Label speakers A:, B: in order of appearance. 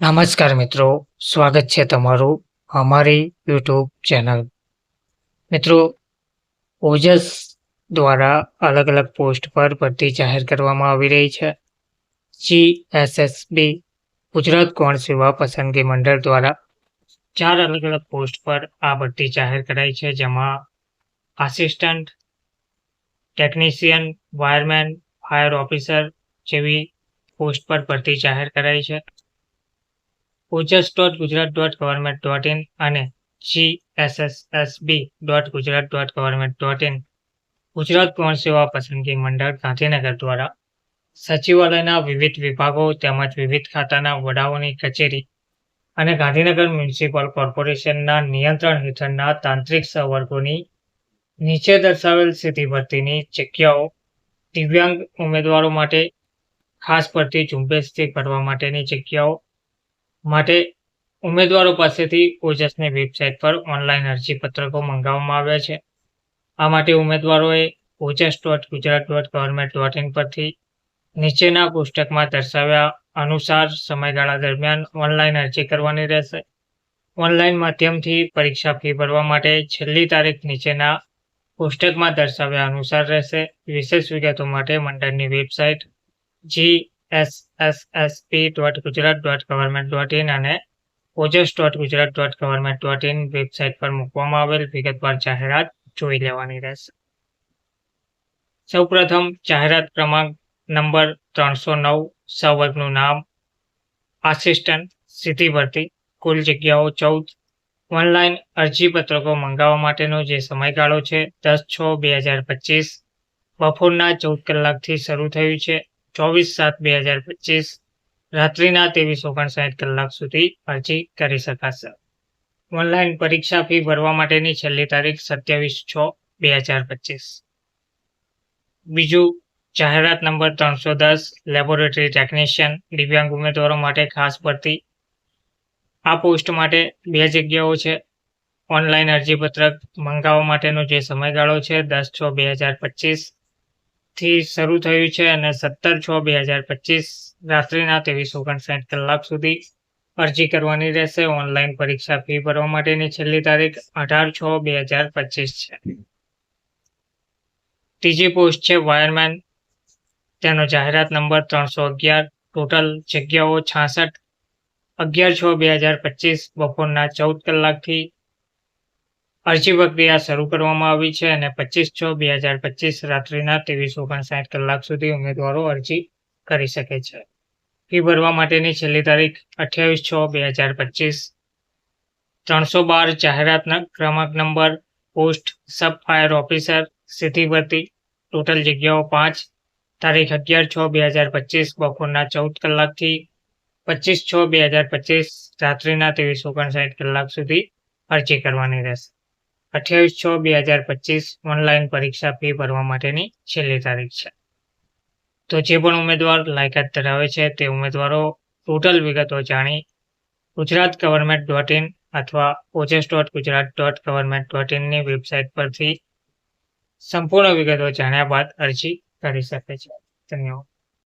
A: નમસ્કાર મિત્રો, સ્વાગત છે તમારું અમારી યુટ્યુબ ચેનલ. મિત્રો, ઓજસ દ્વારા અલગ અલગ પોસ્ટ પર ભરતી જાહેર કરવામાં આવી રહી છે. જી એસએસબી ગુજરાત કોણ સેવા પસંદગી મંડળ દ્વારા ચાર અલગ અલગ પોસ્ટ પર આ ભરતી જાહેર કરાઈ છે, જેમાં assistant, technician, wireman, fire officer જેવી પોસ્ટ પર ભરતી જાહેર કરાઈ છે. Ojas dot Gujarat dot government dot in અને G SSSB dot Gujarat dot government dot in Gujarat ગૌણ સેવા પસંદગી મંડળ ગાંધીનગર દ્વારા સચિવાલયના વિવિધ વિભાગો તેમજ વિવિધ ખાતાના વડાઓની કચેરી અને ગાંધીનગર મ્યુનિસિપલ કોર્પોરેશનના નિયંત્રણ હેઠળના તાંત્રિક સંવર્ગોની નીચે દર્શાવેલ સીધી ભરતીની જગ્યાઓ, દિવ્યાંગ ઉમેદવારો માટે ખાસ ભરતી ઝુંબેશથી ભરવા માટેની જગ્યાઓ માટે ઉમેદવારો પાસેથી ઓજસની વેબસાઇટ પર ઓનલાઈન અરજીપત્રકો મંગાવવામાં આવ્યા છે. આ માટે ઉમેદવારોએ Ojas dot Gujarat dot government dot in પરથી નીચેના પુસ્તકમાં દર્શાવ્યા અનુસાર સમયગાળા દરમિયાન ઓનલાઈન અરજી કરવાની રહેશે. ઓનલાઈન માધ્યમથી પરીક્ષા ફી ભરવા માટે છેલ્લી તારીખ નીચેના પુસ્તકમાં દર્શાવ્યા અનુસાર રહેશે. વિશેષ વિગતો માટે મંડળની website G S S S P dot Gujarat dot government dot અને Ojas dot Gujarat dot government dot website પર મૂકવામાં આવેલ વિગતવાર જાહેરાત જોઈ લેવાની રહેશે. સૌપ્રથમ જાહેરાત ક્રમાંક નંબર ત્રણસો નવ સવર્ગનું નામ, આસિસ્ટન્ટ સીધી ભરતી, કુલ જગ્યાઓ ચૌદ, ઓનલાઈન અરજીપત્રકો મંગાવવા માટેનો જે સમયગાળો છે, દસ છ બે હજાર પચીસ, બપોરના ચૌદ કલાકથી શરૂ થયું છે ચોવીસ સાત બે હજાર પચીસ રાત્રિના ત્રેવીસ ઓગણસાઠ કલાક સુધી અરજી કરી શકાશે. ઓનલાઈન પરીક્ષા ફી ભરવા માટેની છેલ્લી તારીખ સત્યાવીસ છ બે હજાર પચીસ. બીજું, જાહેરાત નંબર ત્રણસો દસ, લેબોરેટરી ટેકનિશિયન, દિવ્યાંગ ઉમેદવારો માટે ખાસ ભરતી. આ પોસ્ટ માટે બે જગ્યાઓ છે. ઓનલાઈન અરજીપત્રક મંગાવવા માટેનો જે સમયગાળો છે, દસ છ બે હજાર પચીસ. થી શરૂ થયું છે અને સત્તર છ બે હજાર પચીસ રાત્રિના ત્રેવીસ ઓગણસાઠ કલાક સુધી અરજી કરવાની રહેશે. ઓનલાઈન પરીક્ષા ફી ભરવા માટેની છેલ્લી તારીખ અઢાર છ બે હજાર પચીસ છે. ત્રીજી પોસ્ટ છે વાયરમેન. તેનો જાહેરાત નંબર ત્રણસો અગિયાર. ટોટલ જગ્યાઓ છાસઠ. અગિયાર છ બે હજાર પચીસ બપોરના ચૌદ કલાકથી અરજી પ્રક્રિયા શરૂ કરવામાં આવી છે અને પચીસ છ બે હજાર પચીસ રાત્રિના ત્રેવીસ ઓગણસાઠ કલાક સુધી ઉમેદવારો અરજી કરી શકે છે. ફી ભરવા માટેની છેલ્લી તારીખ અઠ્યાવીસ છ બે હજાર પચીસ. ત્રણસો બાર જાહેરાતના ક્રમાંક number, post, sub fire officer સીધી ટોટલ જગ્યાઓ પાંચ. તારીખ અગિયાર છ બે હજાર પચીસ, બપોરના ચૌદ કલાકથી પચીસ છ બે હજાર પચીસ રાત્રિના ત્રેવીસ ઓગણસાઠ કલાક સુધી અરજી કરવાની રહેશે. અઠ્યાવીસ છ, બે હજાર પચીસ ઓનલાઈન પરીક્ષા ફી ભરવા માટેની છેલ્લી તારીખ છે. તો જે પણ ઉમેદવાર લાયકાત ધરાવે છે તે ઉમેદવારો ટોટલ વિગતો જાણી ગુજરાત ગવર્મેન્ટ ડોટ ઇન અથવા Ojas dot Gujarat dot government dot ઇનની website પરથી સંપૂર્ણ વિગતો જાણ્યા બાદ અરજી કરી શકે છે. ધન્યવાદ.